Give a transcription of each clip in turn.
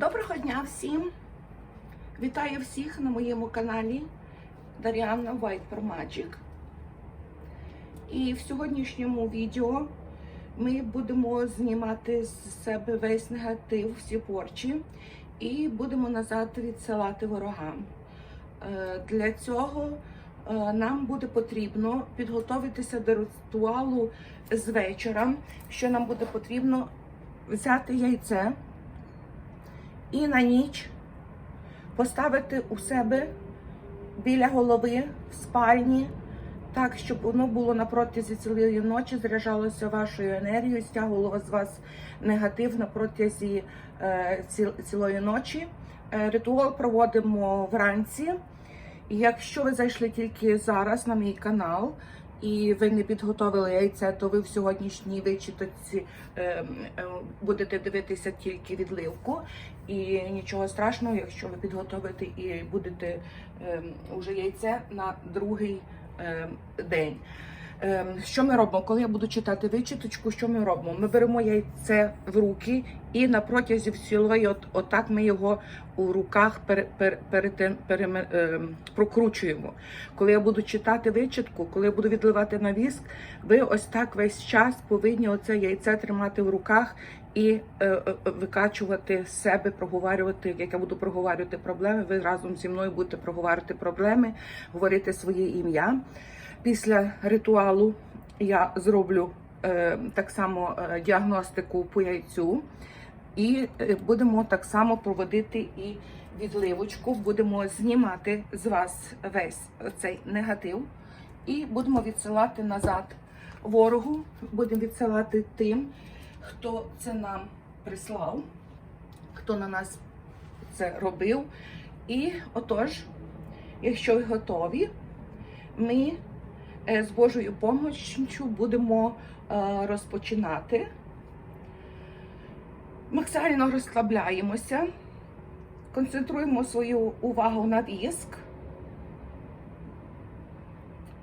Доброго дня всім! Вітаю всіх на моєму каналі Дар'яна White for Magic. І в сьогоднішньому відео ми будемо знімати з себе весь негатив, всі порчі, і будемо назад відсилати ворогам. Е, Для цього е, нам буде потрібно підготуватися до ритуалу з вечора, що нам буде потрібно взяти яйце і на ніч поставити у себе біля голови в спальні, так, щоб воно було на протязі цілої ночі, заряджалося вашою енергією, стягувало з вас негатив на протязі е, ці- цілої ночі. Е, Ритуал проводимо вранці. І якщо ви зайшли тільки зараз на мій канал і ви не підготовили яйце, то ви в сьогоднішній вичитці е, е, будете дивитися тільки відливку. І нічого страшного, якщо ви підготовите і будете е, уже яйце на другий день. Е, Що ми робимо? Коли я буду читати вичиточку, що ми робимо? Ми беремо яйце в руки і на протязі цілої, от, отак ми його у руках пере, пере, перетин- переме- е, прокручуємо. Коли я буду читати вичитку, коли я буду відливати на віск, ви ось так весь час повинні оце яйце тримати в руках і е, е, викачувати себе, проговорювати. Як я буду проговорювати проблеми, ви разом зі мною будете проговорювати проблеми, говорити своє ім'я. Після ритуалу я зроблю е, так само е, діагностику по яйцю, і е, будемо так само проводити і відливочку. Будемо знімати з вас весь цей негатив і будемо відсилати назад ворогу. Будемо відсилати тим, хто це нам прислав, хто на нас це робив. І отож, якщо ви готові, ми з Божою допомогою будемо е, розпочинати. Максимально розслабляємося, концентруємо свою увагу на віск.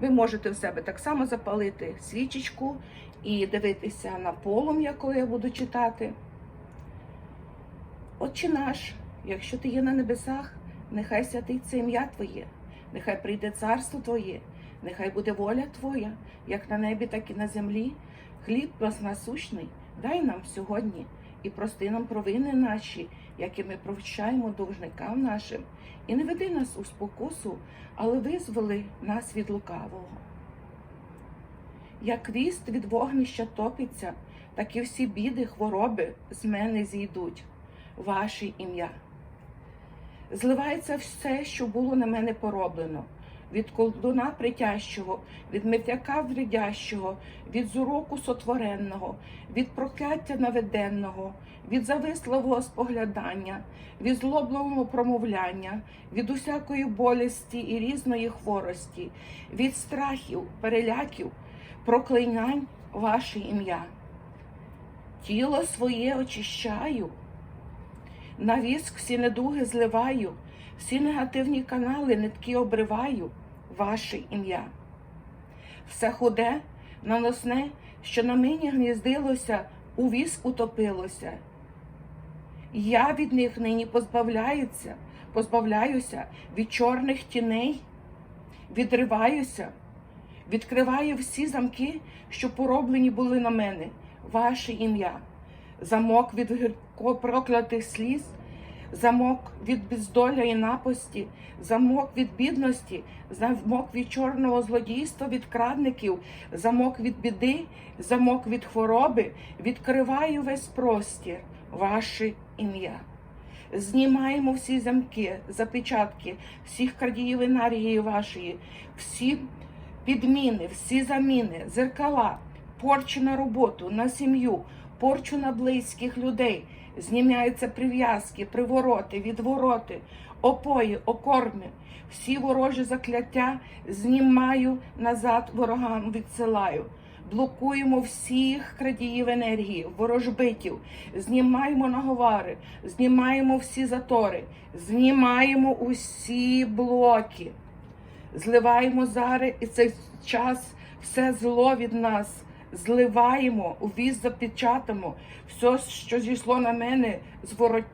Ви можете в себе так само запалити свічечку і дивитися на полум'я, коли я буду читати. Отче наш, якщо ти є на небесах, нехай святиться ім'я Твоє, нехай прийде царство Твоє, нехай буде воля Твоя, як на небі, так і на землі. Хліб нас насущний, дай нам сьогодні і прости нам провини наші, які ми прощаємо довжникам нашим, і не веди нас у спокусу, але визволи нас від лукавого. Як віст від вогнища топиться, так і всі біди, хвороби з мене зійдуть. Ваше ім'я. Зливається все, що було на мене пороблено, від колдуна притящого, від митяка вредящого, від зуроку сотворенного, від прокляття наведенного, від зависливого споглядання, від злобного промовляння, від усякої болісті і різної хворості, від страхів, переляків, проклинань ваше ім'я. Тіло своє очищаю. На віск всі недуги зливаю, всі негативні канали, нитки обриваю, ваше ім'я. Все худе, наносне, що на мені гніздилося, у віск утопилося. Я від них нині позбавляюся, позбавляюся від чорних тіней, відриваюся, відкриваю всі замки, що пороблені були на мене, ваше ім'я замок від гірко проклятих сліз, замок від бездоля і напасті, замок від бідності, замок від чорного злодійства, від крадників, замок від біди, замок від хвороби, відкриваю весь простір, ваше ім'я. Знімаємо всі замки, запечатки, всіх крадіїв енергії вашої, всі підміни, всі заміни, зеркала, порчу на роботу, на сім'ю, порчу на близьких людей. Знімаються прив'язки, привороти, відвороти, опої, окорми. Всі ворожі закляття знімаю назад ворогам відсилаю. Блокуємо всіх крадіїв енергії, ворожбитів, знімаємо наговари, знімаємо всі затори, знімаємо усі блоки, зливаємо зараз і цей час все зло від нас зливаємо, у віз запечатаємо, все, що зійшло на мене, зворот...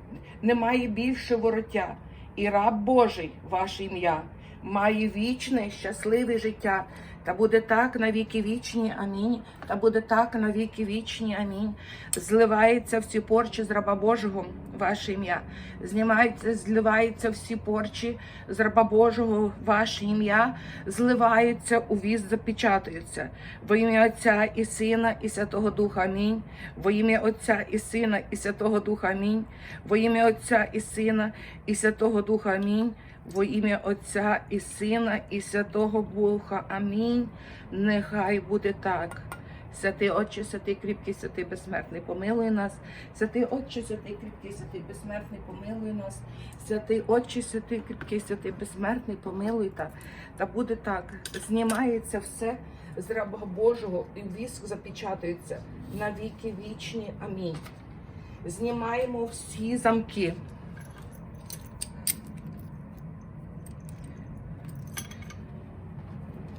немає більше вороття, і раб Божий, ваше ім'я, має вічне, щасливе життя. Та буде так на віки вічні, амінь. Та буде так на віки вічні, амінь. Зливається всі порчі з раба Божого, ваше ім'я. Знімається, зливається всі порчі з раба Божого, ваше ім'я. Зливається у віз, запечатуються. Во ім'я Отця і Сина, і Святого Духа, амінь. Во ім'я Отця і Сина, і Святого Духа, амінь. Во ім'я Отця і Сина, і Святого Духа, амінь. Во ім'я Отця і Сина, і Святого Духа. Амінь. Нехай буде так. Святий Отче, святий кріпкий, святий безсмертний, помилуй нас. Святий Отче, святий кріпкий, святий безсмертний, помилуй нас. Святий Отче, святий кріпкий, святий безсмертний, помилуй та. Та буде так. Знімається все з раба Божого, і віск запечатується на віки вічні. Амінь. Знімаємо всі замки.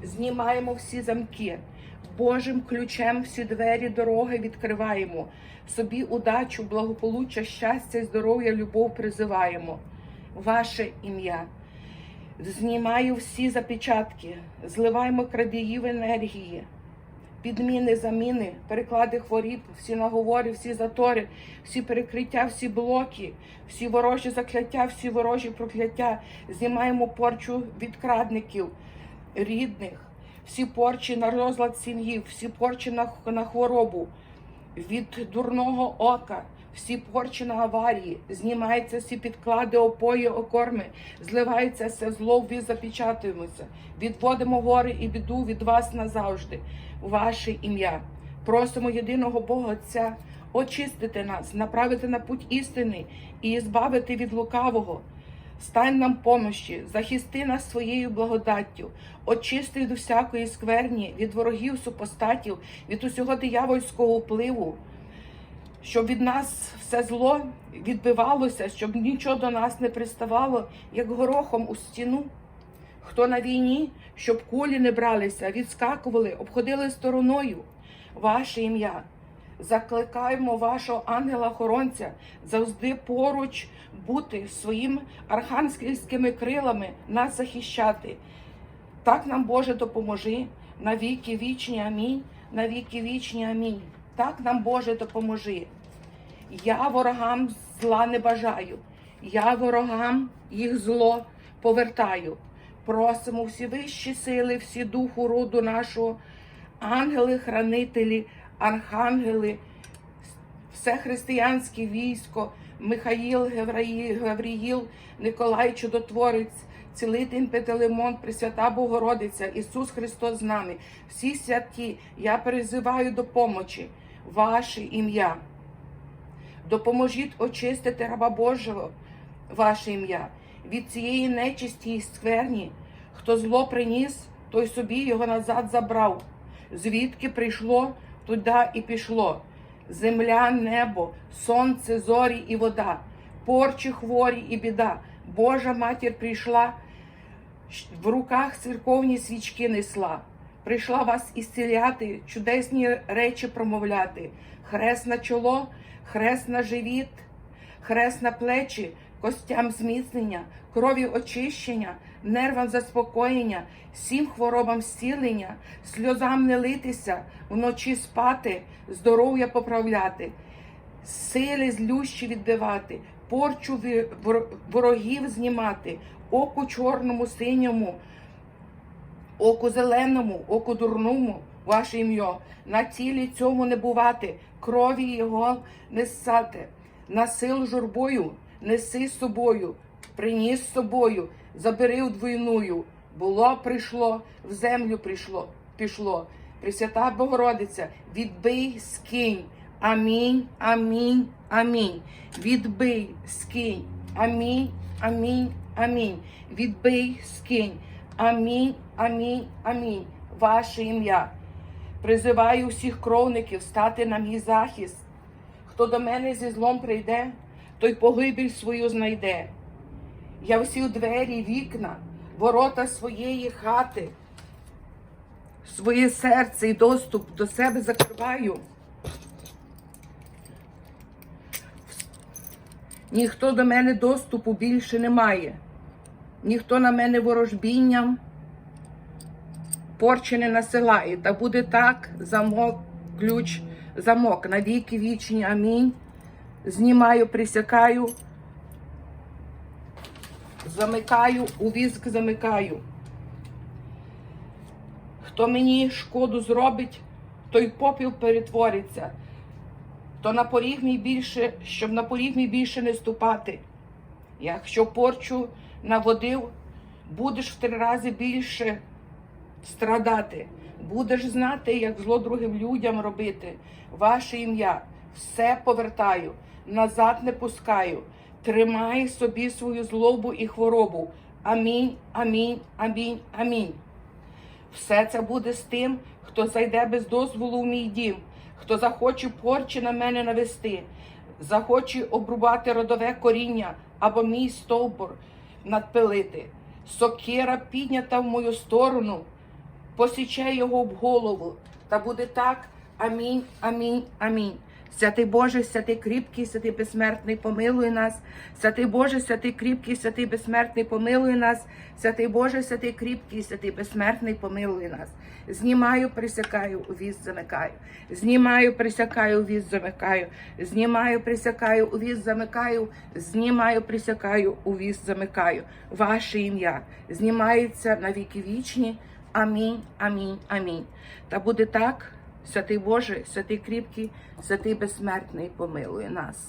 Знімаємо всі замки. Божим ключем всі двері дороги відкриваємо. Собі удачу, благополуччя, щастя, здоров'я, любов призиваємо. Ваше ім'я. Знімаю всі запечатки, зливаємо крадіїв енергії, підміни, заміни, переклади хворіб, всі наговори, всі затори, всі перекриття, всі блоки, всі ворожі закляття, всі ворожі прокляття. Знімаємо порчу від крадників, рідних, всі порчі на розлад сім'ї, всі порчі на, на хворобу, від дурного ока, всі порчі на аварії, знімаються всі підклади, опої, окорми, зливається все зло, ви запечатуємося, відводимо гори і біду від вас назавжди. Ваше ім'я. Просимо єдиного Бога Отця очистити нас, направити на путь істини і збавити від лукавого. Стань нам помощі, захисти нас своєю благодаттю, очисти від усякої скверні, від ворогів супостатів, від усього диявольського впливу, щоб від нас все зло відбивалося, щоб нічого до нас не приставало, як горохом у стіну. Хто на війні, щоб кулі не бралися, відскакували, обходили стороною ваше ім'я. Закликаємо вашого ангела-хоронця завжди поруч бути своїм архангельськими крилами нас захищати. Так нам, Боже, допоможи на віки вічні. Амінь. На віки вічні. Амінь. Так нам, Боже, допоможи. Я ворогам зла не бажаю. Я ворогам їх зло повертаю. Просимо всі вищі сили, всі духу роду нашого, ангели, хранителі, архангели, все християнське військо, Михаїл, Гавріїл, Николай Чудотворець, цілитель Петелемон, Пресвята Богородиця, Ісус Христос з нами. Всі святі, я призиваю до помочі, ваше ім'я. Допоможіть очистити раба Божого, ваше ім'я, від цієї нечисті і скверні. Хто зло приніс, той собі його назад забрав. Звідки прийшло, туди і пішло. Земля, небо, сонце, зорі і вода, порчі хворі і біда. Божа матір прийшла, в руках церковні свічки несла. Прийшла вас ісціляти, чудесні речі промовляти. Хрест на чоло, хрест на живіт, хрест на плечі, костям зміцнення, крові очищення, нервам заспокоєння, всім хворобам зцілення, сльозам не литися, вночі спати, здоров'я поправляти, сили злющі відбивати, порчу ворогів знімати, оку чорному, синьому, оку зеленому, оку дурному, ваше ім'я, на тілі цьому не бувати, крові його не ссати, на сил журбою неси з собою, приніс з собою, забери удвойную. Було, прийшло, в землю прийшло, пішло. Пресвята Богородиця, відбий, скинь. Амінь, амінь, амінь. Відбий, скинь. Амінь, амінь, амінь. Відбий, скинь. Амінь, амінь, амінь. Ваше ім'я. Призиваю всіх кровників стати на мій захист. Хто до мене зі злом прийде, той погибель свою знайде. Я всі двері, вікна, ворота своєї хати, своє серце і доступ до себе закриваю. Ніхто до мене доступу більше не має. Ніхто на мене ворожбінням порчі не насилає. Та буде так, замок, ключ, замок на віки вічні. Амінь. Знімаю, присякаю, замикаю, у віск замикаю. Хто мені шкоду зробить, той попіл перетвориться. То на поріг мій більше, щоб на поріг мій більше не ступати. Якщо порчу наводив, будеш в три рази більше страдати. Будеш знати, як зло другим людям робити. Ваше ім'я все повертаю, назад не пускаю. Тримай собі свою злобу і хворобу. Амінь, амінь, амінь, амінь. Все це буде з тим, хто зайде без дозволу в мій дім, хто захоче порчі на мене навести, захоче обрубати родове коріння або мій стовбур надпилити. Сокира піднята в мою сторону, посіче його в голову. Та буде так. Амінь, амінь, амінь. Святий Боже, святий кріпкий, святий безсмертний, помилуй нас. Святий Боже, святий кріпкий, святий безсмертний, помилуй нас. Святий Боже, святий кріпкий, святий безсмертний, помилуй нас. Знімаю, присякаю, у віз замикаю. Знімаю, присякаю, у віз замикаю. Знімаю, присякаю, у віз замикаю. Знімаю, присякаю, у віз замикаю. Ваше ім'я знімається на віки вічні. Амінь, амінь, амінь. Та буде так. Святий Боже, святий кріпкий, святий безсмертний, помилує нас.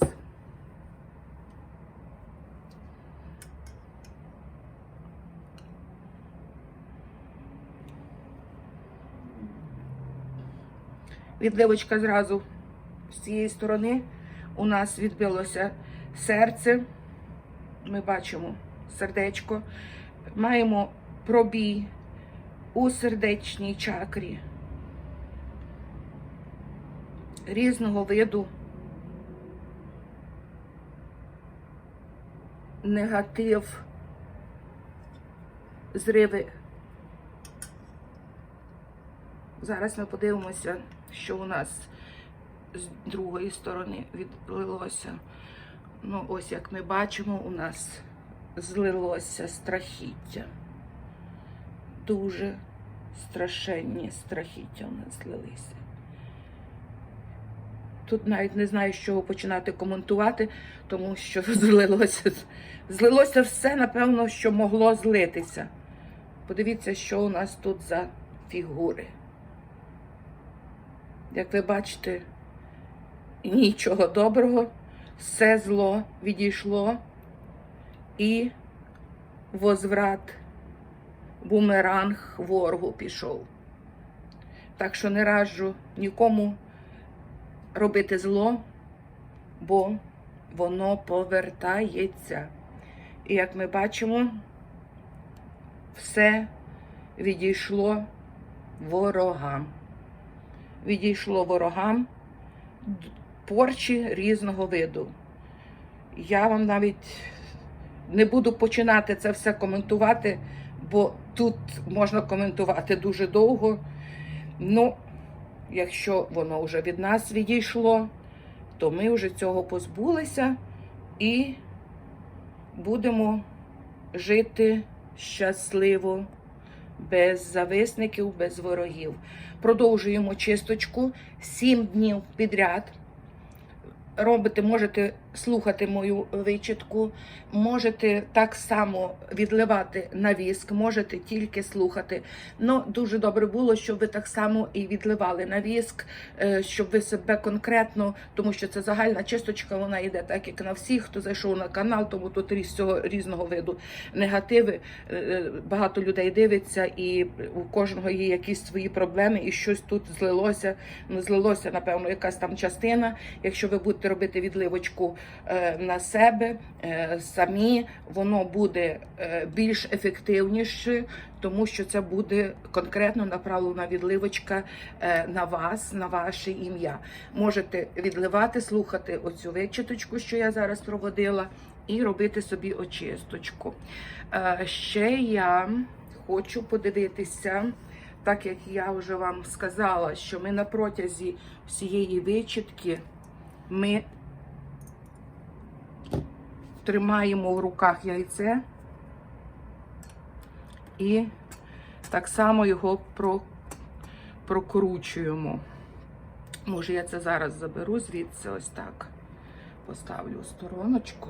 Відливочка зразу з цієї сторони у нас відбилося серце. Ми бачимо сердечко. Маємо пробій у сердечній чакрі різного виду негатив, зриви. Зараз ми подивимося, що у нас з другої сторони відлилося. Ну, ось як ми бачимо, у нас злилося страхіття. Дуже страшенні страхіття у нас злилися. Тут навіть не знаю, з чого починати коментувати, тому що злилося, злилося все, напевно, що могло злитися. Подивіться, що у нас тут за фігури. Як ви бачите, нічого доброго, все зло відійшло і возврат, бумеранг ворогу пішов. Так що не раджу нікому робити зло, бо воно повертається. І як ми бачимо, все відійшло ворогам. Відійшло ворогам порчі різного виду. Я вам навіть не буду починати це все коментувати, бо тут можна коментувати дуже довго. Ну, якщо воно вже від нас відійшло, то ми вже цього позбулися і будемо жити щасливо, без зависників, без ворогів. Продовжуємо чисточку 7 днів підряд. Робите, можете слухати мою вичитку, можете так само відливати на віск, можете тільки слухати. Ну, дуже добре було, щоб ви так само і відливали на віск, е, щоб ви себе конкретно, тому що це загальна чисточка, вона йде так, як на всіх, хто зайшов на канал, тому тут різ цього різного виду негативи. Е, е, Багато людей дивиться, і у кожного є якісь свої проблеми, і щось тут злилося. Ну, злилося, напевно, якась там частина. Якщо ви будете робити відливочку на себе е, самі, воно буде е, більш ефективніше, тому що це буде конкретно направлена відливочка е, на вас, на ваше ім'я. Можете відливати, слухати оцю вичиточку, що я зараз проводила, і робити собі очисточку. Е, Ще я хочу подивитися. Так як я вже вам сказала, що ми на протязі всієї вичітки ми тримаємо в руках яйце і так само його про, прокручуємо. Може, я це зараз заберу звідси ось так. Поставлю стороночку.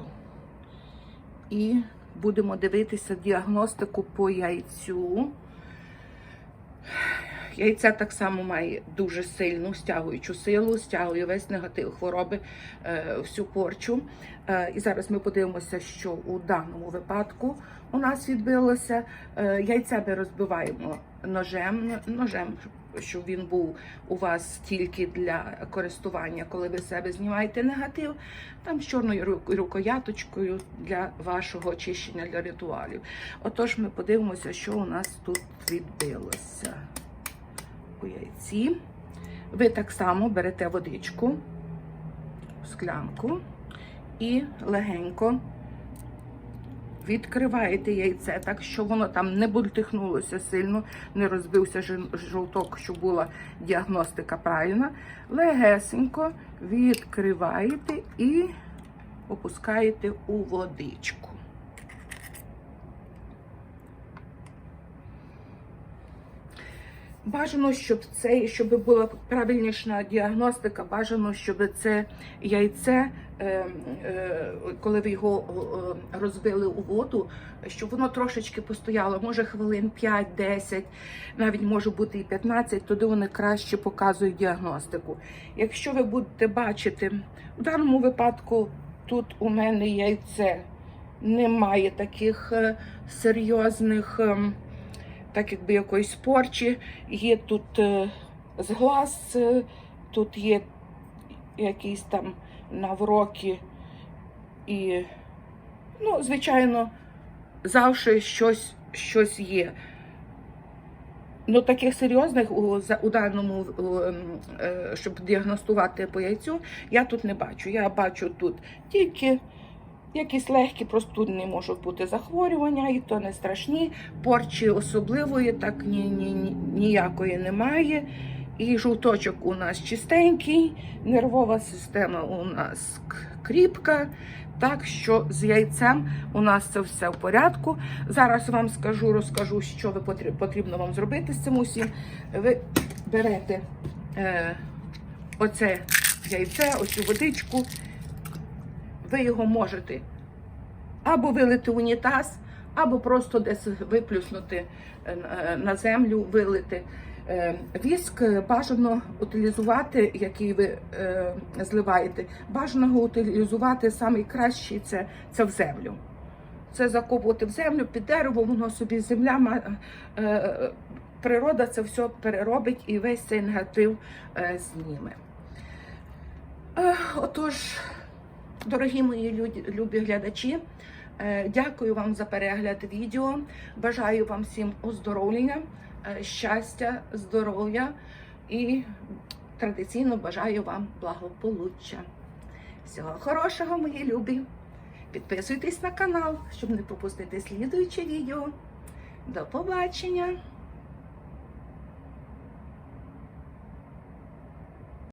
І будемо дивитися діагностику по яйцю. Яйце так само має дуже сильну стягуючу силу, стягує весь негатив хвороби, е, всю порчу. Е, і зараз ми подивимося, що у даному випадку у нас відбилося. Е, яйця ми розбиваємо ножем, ножем, щоб він був у вас тільки для користування, коли ви себе знімаєте негатив, там з чорною ру- рукояточкою для вашого очищення для ритуалів. Отож, ми подивимося, що у нас тут відбилося у яйці. Ви так само берете водичку, склянку і легенько відкриваєте яйце так, щоб воно там не бультихнулося сильно, не розбився жовток, щоб була діагностика правильна. Легесенько відкриваєте і опускаєте у водичку. Бажано, щоб це, щоб була правильніша діагностика, бажано, щоб це яйце, е, е, коли ви його розбили у воду, щоб воно трошечки постояло, може хвилин 5-10, навіть може бути і 15, тоді вони краще показують діагностику. Якщо ви будете бачити, в даному випадку тут у мене яйце немає таких е, серйозних. Так якби якоїсь порчі. Є тут е, зглаз, е, тут є якісь там навроки і, ну, звичайно, завжди щось, щось є. Ну, таких серйозних у, у даному, е, щоб діагностувати по яйцю, я тут не бачу. Я бачу тут тільки якісь легкі простудні можуть бути захворювання, і то не страшні. Порчі особливої так ні, ні, ні, ніякої немає. І жовточок у нас чистенький, нервова система у нас кріпка. Так що з яйцем у нас це все в порядку. Зараз вам скажу, розкажу, що ви потрібно вам зробити з цим усім. Ви берете е, оце яйце, оцю водичку, ви його можете або вилити в унітаз, або просто десь виплюснути е, е, на землю, вилити. Е, Віск бажано утилізувати, який ви зливаєте. Бажано його утилізувати найкращий це, це в землю. Це закопувати в землю під дерево, воно собі земля е, природа це все переробить і весь цей негатив е, зніме. Отож, дорогі мої любі глядачі, е, дякую вам за перегляд відео. Бажаю вам всім оздоровлення, е, щастя, здоров'я і традиційно бажаю вам благополуччя. Всього хорошого, мої любі! Підписуйтесь на канал, щоб не пропустити слідуюче відео. До побачення!